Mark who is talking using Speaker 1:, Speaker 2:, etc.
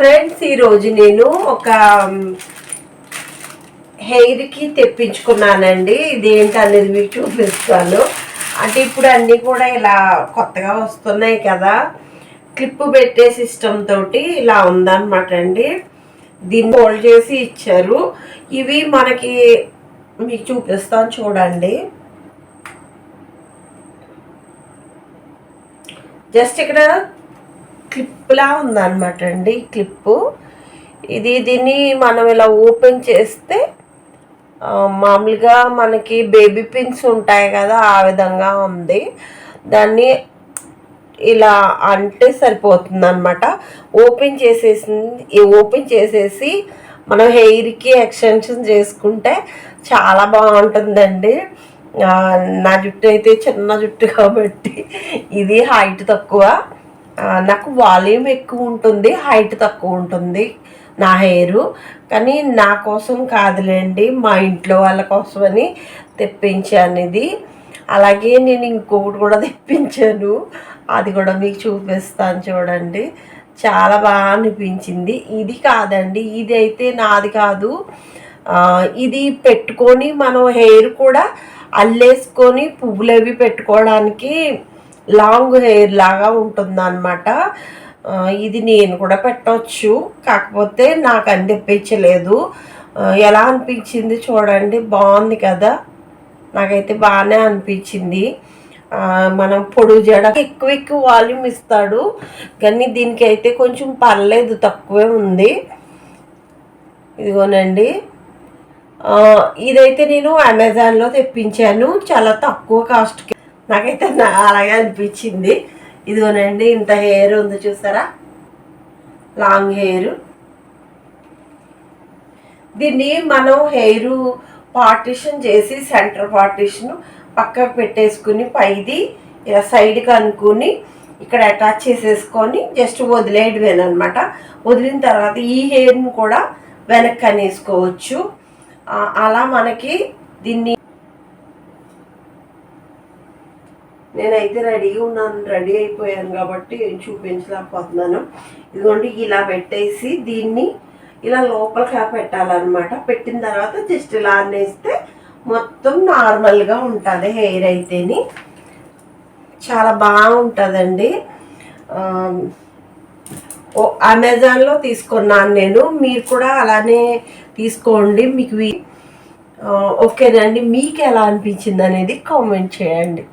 Speaker 1: Friends ఈరోజు నేను ఒక హెయిర్కి తెప్పించుకున్నానండి. ఇదేంటి అనేది మీకు చూపిస్తాను. అంటే ఇప్పుడు అన్నీ కూడా ఇలా కొత్తగా వస్తున్నాయి కదా. క్లిప్ పెట్టే సిస్టమ్ తోటి ఇలా ఉందన్నమాట అండి. దీన్ని హోల్డ్ చేసి ఇచ్చారు. ఇవి మనకి మీకు చూపిస్తాను చూడండి. జస్ట్ ఇక్కడ క్లిప్లా ఉందన్నమాట అండి క్లిప్పు. ఇది దీన్ని మనం ఇలా ఓపెన్ చేస్తే మామూలుగా మనకి బేబీ పిన్స్ ఉంటాయి కదా ఆ విధంగా ఉంది. దాన్ని ఇలా అంటే సరిపోతుంది అనమాట ఓపెన్ చేసేసి ఓపెన్ చేసేసి మనం హెయిర్కి ఎక్స్టెన్షన్ చేసుకుంటే చాలా బాగుంటుందండి. నా జుట్టు అయితే చిన్న జుట్టు కాబట్టి ఇది హైట్ తక్కువ. నాకు వాల్యూమ్ ఎక్కువ ఉంటుంది హైట్ తక్కువ ఉంటుంది నా హెయిర్. కానీ నా కోసం కాదులేండి మా ఇంట్లో వాళ్ళ కోసమని తెప్పించాను ఇది అలాగే నేను ఇంకొకటి కూడా తెప్పించాను. అది కూడా మీకు చూపిస్తాను చూడండి. చాలా బాగా అనిపించింది. ఇది కాదండి ఇది అయితే నాది కాదు. ఇది పెట్టుకొని మనం హెయిర్ కూడా అల్లేసుకొని పువ్వులు అవి పెట్టుకోవడానికి లాంగ్ హెయిర్ లాగా ఉంటుందన్నమాట. ఆ, ఇది నేను కూడా పెట్టవచ్చు కాకపోతే నాకు అని తెప్పించలేదు. ఎలా అనిపించింది చూడండి. బాగుంది కదా. నాకైతే బాగానే అనిపించింది. మనం పొడుగు జడ ఎక్కువ ఎక్కువ వాల్యూమ్ ఇస్తాడు. కానీ దీనికి అయితే కొంచెం పర్లేదు. తక్కువే ఉంది. ఇదిగోనండి. ఇదైతే నేను అమెజాన్లో తెప్పించాను. చాలా తక్కువ కాస్ట్కి. నాకైతే అలాగే అనిపించింది. ఇదిగోనండి ఇంత హెయిర్ ఉంది చూసారా? లాంగ్ హెయిర్ దీన్ని మనం హెయిర్ పార్టిషన్ చేసి సెంటర్ పార్టిషన్ పక్కకు పెట్టేసుకుని పైది ఇలా సైడ్కి అనుకుని ఇక్కడ అటాచ్ చేసేసుకొని జస్ట్ వదిలేయడమేనమాట వదిలిన తర్వాత ఈ హెయిర్ని కూడా వెనక్కి అనేసుకోవచ్చు. అలా మనకి దీన్ని నేనైతే రెడీగా ఉన్నాను. రెడీ అయిపోయాను కాబట్టి చూపించలేకపోతున్నాను. ఇదిగోండి ఇలా పెట్టేసి దీన్ని ఇలా లోపలికి పెట్టాలన్నమాట. పెట్టిన తర్వాత జస్ట్ ఇలా అనేస్తే మొత్తం నార్మల్గా ఉంటుంది హెయిర్ అయితేని. చాలా బాగుంటుందండి. ఓ అమెజాన్లో తీసుకున్నాను నేను. మీరు కూడా అలానే తీసుకోండి. మీకు ఓకేనండి. మీకు ఎలా అనిపించింది అనేది కామెంట్ చేయండి.